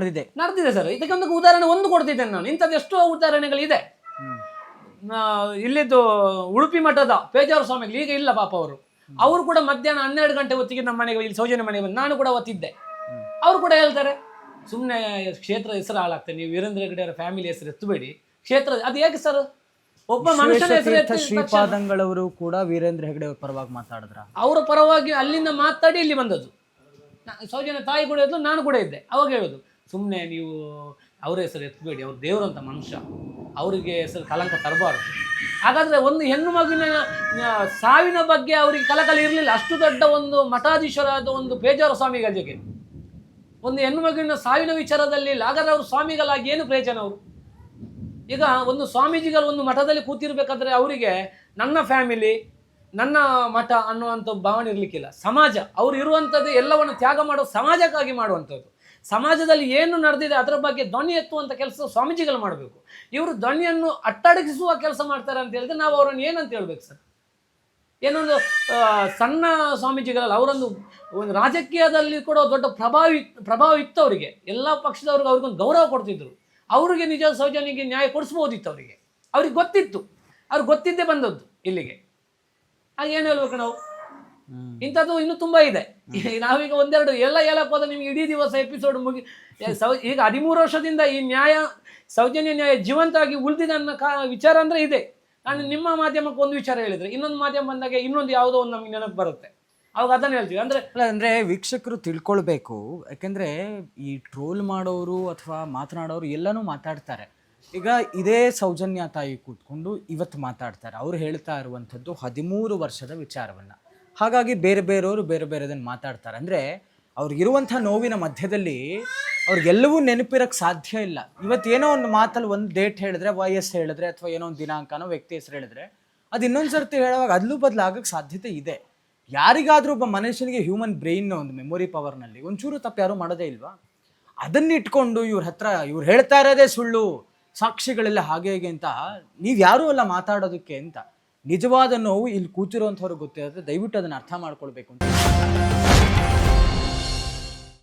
ನಡೆದಿದೆ. ನಡೆದಿದೆ ಸರ್. ಇದಕ್ಕೆ ಒಂದು ಉದಾಹರಣೆ ಒಂದು ಕೊಡ್ತಿದ್ದೇನೆ ನಾನು. ಇಂಥದ್ದು ಎಷ್ಟೋ ಉದಾಹರಣೆಗಳಿದೆ. ಇಲ್ಲಿದ್ದು ಉಡುಪಿ ಮಠದ ಪೇಜಾವರ ಸ್ವಾಮಿಗಳು ಈಗ ಇಲ್ಲ ಪಾಪ ಅವರು. ಅವರು ಕೂಡ ಮಧ್ಯಾಹ್ನ ಹನ್ನೆರಡು ಗಂಟೆ ಹೊತ್ತಿಗೆ ನಮ್ಮ ಮನೆಗೆ ಇಲ್ಲಿ ಸೌಜನ್ಯ ಮನೆಗೆ ಬಂದು ನಾನು ಕೂಡ ಒತ್ತಿದ್ದೆ. ಅವರು ಕೂಡ ಹೇಳ್ತಾರೆ ಸುಮ್ಮನೆ ಕ್ಷೇತ್ರ ಹೆಸರು ಹಾಳಾಗ್ತದೆ. ನೀವು ವೀರೇಂದ್ರ ಹೆಗಡೆ ಅವರ ಫ್ಯಾಮಿಲಿ ಹೆಸರು ಎತ್ತಬೇಡಿ. ಕ್ಷೇತ್ರ ಅದು ಹೇಗೆ ಸರ್? ಒಬ್ಬ ಮನುಷ್ಯನ ಹೆಸರು ಶ್ರೀಪಾದಂಗಳವರು ಕೂಡ ವೀರೇಂದ್ರ ಹೆಗಡೆ ಅವ್ರ ಪರವಾಗಿ ಮಾತಾಡಿದ್ರ? ಅವರ ಪರವಾಗಿ ಅಲ್ಲಿಂದ ಮಾತಾಡಿ ಇಲ್ಲಿ ಬಂದದ್ದು. ಸೌಜನ್ಯ ತಾಯಿ ಕೂಡ ಇದ್ದು ನಾನು ಕೂಡ ಇದ್ದೆ. ಅವಾಗ ಹೇಳೋದು ಸುಮ್ಮನೆ ನೀವು ಅವರ ಹೆಸರು ಎತ್ತಬೇಡಿ ಅವ್ರು ದೇವರಂತ ಮನುಷ್ಯ. ಅವರಿಗೆ ಹೆಸರು ಕಲಂಕ ತರಬಾರ್ದು. ಹಾಗಾದರೆ ಒಂದು ಹೆಣ್ಣು ಮಗುವಿನ ಸಾವಿನ ಬಗ್ಗೆ ಅವರಿಗೆ ಕಲಕಲ ಇರಲಿಲ್ಲ. ಅಷ್ಟು ದೊಡ್ಡ ಒಂದು ಮಠಾಧೀಶರಾದ ಒಂದು ಬೇಜಾರು ಸ್ವಾಮಿಗಳ ಜೊತೆ. ಒಂದು ಹೆಣ್ಣು ಮಗುವಿನ ಸಾವಿನ ವಿಚಾರದಲ್ಲಿ ಹಾಗಾದ್ರೆ ಅವರು ಸ್ವಾಮಿಗಳಾಗಿ ಏನು ಪ್ರಯೋಜನ ಅವರು? ಈಗ ಒಂದು ಸ್ವಾಮೀಜಿಗಳು ಒಂದು ಮಠದಲ್ಲಿ ಕೂತಿರ್ಬೇಕಾದ್ರೆ ಅವರಿಗೆ ನನ್ನ ಫ್ಯಾಮಿಲಿ, ನನ್ನ ಮಠ ಅನ್ನುವಂಥ ಭಾವನೆ ಇರಲಿಕ್ಕಿಲ್ಲ. ಸಮಾಜ, ಅವರು ಇರುವಂಥದ್ದು ಎಲ್ಲವನ್ನು ತ್ಯಾಗ ಮಾಡೋ ಸಮಾಜಕ್ಕಾಗಿ ಮಾಡುವಂಥದ್ದು. ಸಮಾಜದಲ್ಲಿ ಏನು ನಡೆದಿದೆ ಅದರ ಬಗ್ಗೆ ಧ್ವನಿ ಎತ್ತುವಂಥ ಕೆಲಸ ಸ್ವಾಮೀಜಿಗಳು ಮಾಡಬೇಕು. ಇವರು ಧ್ವನಿಯನ್ನು ಅಟ್ಟಡಗಿಸುವ ಕೆಲಸ ಮಾಡ್ತಾರೆ ಅಂತ ಹೇಳಿದ್ರೆ ನಾವು ಅವರನ್ನು ಏನಂತ ಹೇಳ್ಬೇಕು ಸರ್? ಏನೊಂದು ಸಣ್ಣ ಸ್ವಾಮೀಜಿಗಳಲ್ಲ ಅವರೊಂದು ಒಂದು ರಾಜಕೀಯದಲ್ಲಿ ಕೂಡ ದೊಡ್ಡ ಪ್ರಭಾವಿ, ಪ್ರಭಾವ ಇತ್ತು ಅವರಿಗೆ. ಎಲ್ಲ ಪಕ್ಷದವ್ರಿಗೆ ಅವ್ರಿಗೊಂದು ಗೌರವ ಕೊಡ್ತಿದ್ರು. ಅವರಿಗೆ ನಿಜ ಸೌಜನ್ಯಕ್ಕೆ ನ್ಯಾಯ ಕೊಡಿಸ್ಬೋದಿತ್ತು ಅವರಿಗೆ. ಅವ್ರಿಗೆ ಗೊತ್ತಿತ್ತು. ಅವ್ರಿಗೆ ಗೊತ್ತಿದ್ದೇ ಬಂದದ್ದು ಇಲ್ಲಿಗೆ. ಹಾಗೆ ಹೇಳ್ಬೇಕು ನಾವು? ಇಂಥದ್ದು ಇನ್ನು ತುಂಬಾ ಇದೆ. ನಾವೀಗ ಒಂದೆರಡು ಎಲ್ಲ ಹೇಳಕ್ ಹೋದ್ರೆ ನಿಮ್ಗೆ ಇಡೀ ದಿವಸ ಎಪಿಸೋಡ್ ಮುಗಿ ಸೌ ಈಗ ಹದಿಮೂರು ವರ್ಷದಿಂದ ಈ ನ್ಯಾಯ ಸೌಜನ್ಯ ನ್ಯಾಯ ಜೀವಂತವಾಗಿ ಉಳಿದಿದೆ ಅನ್ನೋ ಕಾ ವಿಚಾರ ಅಂದ್ರೆ ಇದೆ. ನಾನು ನಿಮ್ಮ ಮಾಧ್ಯಮಕ್ಕೆ ಒಂದು ವಿಚಾರ ಹೇಳಿದ್ರೆ ಇನ್ನೊಂದು ಮಾಧ್ಯಮ ಬಂದಾಗ ಇನ್ನೊಂದು ಯಾವುದೋ ಒಂದು ನಮ್ಗೆ ನೆನಪು ಬರುತ್ತೆ. ಅವಾಗ ಅದನ್ನ ಹೇಳ್ತೀವಿ. ಅಂದ್ರೆ ಅಂದ್ರೆ ವೀಕ್ಷಕರು ತಿಳ್ಕೊಳ್ಬೇಕು. ಯಾಕಂದ್ರೆ ಈ ಟ್ರೋಲ್ ಮಾಡೋರು ಅಥವಾ ಮಾತನಾಡೋರು ಎಲ್ಲನೂ ಮಾತಾಡ್ತಾರೆ. ಈಗ ಇದೇ ಸೌಜನ್ಯ ತಾಯಿ ಕೂತ್ಕೊಂಡು ಇವತ್ತು ಮಾತಾಡ್ತಾರೆ. ಅವ್ರು ಹೇಳ್ತಾ ಇರುವಂಥದ್ದು ಹದಿಮೂರು ವರ್ಷದ ವಿಚಾರವನ್ನ. ಹಾಗಾಗಿ ಬೇರೆ ಬೇರೆಯವರು ಬೇರೆ ಬೇರೆದನ್ನು ಮಾತಾಡ್ತಾರೆ. ಅಂದರೆ ಅವ್ರಿಗಿರುವಂಥ ನೋವಿನ ಮಧ್ಯದಲ್ಲಿ ಅವ್ರಿಗೆಲ್ಲವೂ ನೆನಪಿರೋಕ್ಕೆ ಸಾಧ್ಯ ಇಲ್ಲ. ಇವತ್ತೇನೋ ಒಂದು ಮಾತಲ್ಲಿ ಒಂದು ಡೇಟ್ ಹೇಳಿದ್ರೆ, ವಯಸ್ಸು ಹೇಳಿದ್ರೆ, ಅಥವಾ ಏನೋ ಒಂದು ದಿನಾಂಕನೋ ವ್ಯಕ್ತಿ ಹೆಸರು ಹೇಳಿದ್ರೆ, ಅದು ಇನ್ನೊಂದು ಸರ್ತಿ ಹೇಳುವಾಗ ಅದಲ್ಲೂ ಬದಲಾಗಕ್ಕೆ ಸಾಧ್ಯತೆ ಇದೆ. ಯಾರಿಗಾದರೂ ಒಬ್ಬ ಮನುಷ್ಯನಿಗೆ ಹ್ಯೂಮನ್ ಬ್ರೈನ್ ಒಂದು ಮೆಮೊರಿ ಪವರ್ನಲ್ಲಿ ಒಂಚೂರು ತಪ್ಪು ಯಾರೂ ಮಾಡೋದೇ ಇಲ್ವಾ? ಅದನ್ನ ಇಟ್ಕೊಂಡು ಇವ್ರ ಹತ್ರ ಇವ್ರು ಹೇಳ್ತಾ ಇರೋದೇ ಸುಳ್ಳು, ಸಾಕ್ಷಿಗಳೆಲ್ಲ ಹಾಗೆ ಹೇಗೆ ಅಂತ ನೀವು ಯಾರೂ ಅಲ್ಲ ಮಾತಾಡೋದಕ್ಕೆ ಅಂತ. ನಿಜವಾದ ನೋವು ಇಲ್ಲಿ ಕೂತಿರೋಂಥವ್ರಿಗೆ ಗೊತ್ತಿರುತ್ತೆ ದಯವಿಟ್ಟು ಅದನ್ನು ಅರ್ಥ ಮಾಡ್ಕೊಳ್ಬೇಕು ಅಂತ.